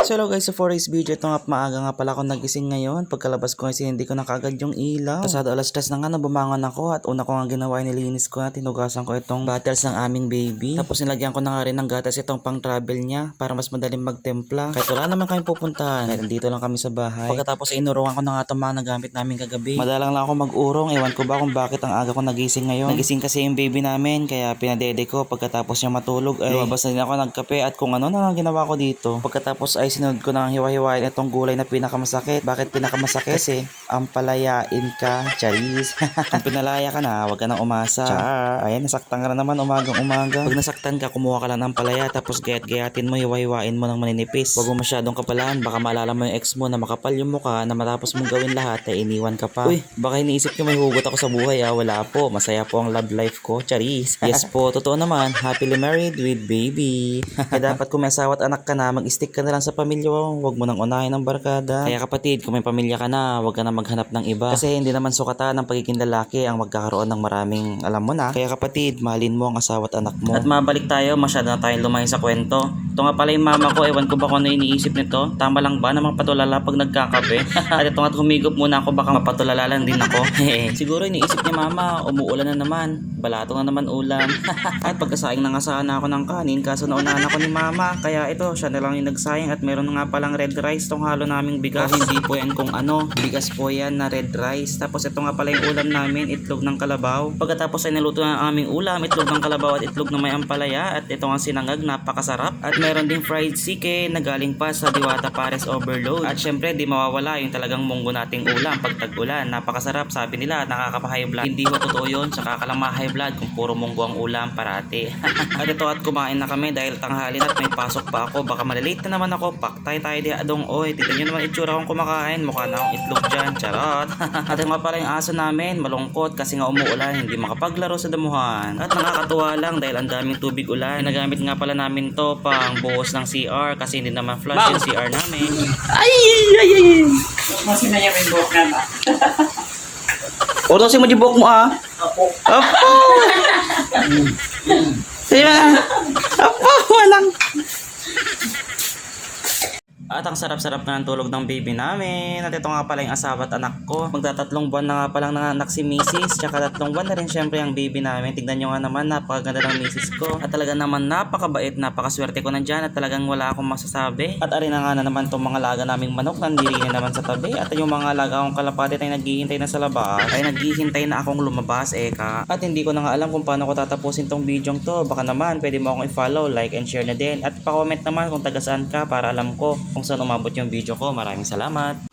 So hello guys, so for this video, ito nga maaga nga pala ako nagising ngayon. Pagkalabas ko kasi hindi ko na kagad yung ilaw. Pasado alas 10 na nga na bumangon ako at una ko nga ginawa nilinis ko na tinugasan ko itong bottles ng aming baby. Tapos nilagyan ko na nga rin ng gatas itong pang travel niya para mas madaling magtempla. Kahit wala naman kami pupuntahan. Kahit nandito lang kami sa bahay. Pagkatapos inuruan ko na nga itong mga nagamit namin kagabi. Madalang lang ako mag-urong. Ewan ko ba kung bakit ang aga ko nagising ngayon. Nagising kasi yung baby namin kaya pinadede ko pagkatapos niya matulog ay lumabas na din ako nagkape at kung ano na lang ginawa ko dito. Pagkatapos ay sinunod ko ang hiwa-hiwain itong gulay na pinakamasakit. Bakit pinakamasakit? Kasi ang palayain ka, charis. kung pinalaya ka na, huwag ka nang umasa. Char, ayan, nasaktan ka na naman umagang umaga. Pag nasaktan ka, kumuha ka lang ng palaya tapos gayat-gayatin mo, hiwa-hiwain mo ng maninipis. Huwag mo masyadong kapalaan, baka maalala mo yung ex mo na makapal yung mukha na matapos mong gawin lahat ay iniwan ka pa. Uy, baka iniisip niyo may hugot ako sa buhay ah. Wala po, masaya po ang love life ko, charis. Yes po, totoo naman, happily married with baby. Kaya dapat kung may asawa at anak ka na, mag-stick ka na lang sa pamilya mo. Huwag mo nang unahin ang barkada. Kaya kapatid, kung may pamilya ka na, huwag ka na maghanap ng iba. Kasi hindi naman sukatan ng pagiging lalaki ang magkakaroon ng maraming alam mo na. Kaya kapatid, mahalin mo ang asawa at anak mo. At mabalik tayo, masyado na tayong lumayo sa kwento. Ito nga pala yung mama ko, ewan ko ba kung ano iniisip nito. Tama lang ba na mapatulala pag nagkakape? at ito nga humigop muna ako, baka mapatulala lang din ako. Siguro iniisip ni mama, umuulan na naman. Balato na naman ulam. at pagkasaing na nga sana ako ng kanin, kaso naunahan ako ni mama. Kaya ito, siya na lang yung nagsayang at meron nga palang red rice tong halo naming bigas. hindi po yan kung ano, bigas po yan na red rice. Tapos ito nga pala yung ulam namin, itlog ng kalabaw. Pagkatapos ay naluto na ang aming ulam, itlog ng kalabaw at itlog na may ampalaya. At ito nga sinangag, napakasarap. At meron ding fried chicken na galing pa sa Diwata Pares Overload. At syempre, di mawawala yung talagang munggo nating ulam pag tag-ulan. Napakasarap, sabi nila, nakakapahay blood. Hindi ho totoo yun, tsaka ka lang ma-high blood kung puro munggo ang ulam parati. at ito at kumain na kami dahil tanghali na at may pasok pa ako. Baka malilate na naman ako. Paktay tayo di adong. Oy, tignan nyo naman itsura kong kumakain. Mukha na akong itlog dyan. Charot. at yung nga pala yung aso namin, malungkot kasi nga umuulan. Hindi makapaglaro sa damuhan. At nakakatuwa lang dahil ang daming tubig ulan. Nagamit nga pala namin to pang buhos ng CR kasi hindi naman flush yung CR namin. Ay, ay, ay. Mas na yung buhok na ba? Utosin mo di buhok mo ah. Opo. Apo! Sige Apo, walang. At ang sarap-sarap na ng tulog ng baby namin. At ito nga pala yung asawa at anak ko. Magtatatlong buwan na nga palang nanganak si Mrs. Tsaka tatlong buwan na rin syempre ang baby namin. Tignan nyo nga naman, napakaganda ng Mrs. ko. At talaga naman napakabait, napakaswerte ko nandyan. At talagang wala akong masasabi. At arin na nga na naman itong mga laga naming manok. Nandiri na naman sa tabi. At yung mga laga akong kalapate ay naghihintay na sa labas. Ay naghihintay na akong lumabas, eka. At hindi ko na nga alam kung paano ko tatapusin tong video to. Baka naman, pwede mo akong i-follow, like, and share na din. At pa-comment naman kung taga saan ka para alam ko kung saan umabot yung video ko. Maraming salamat!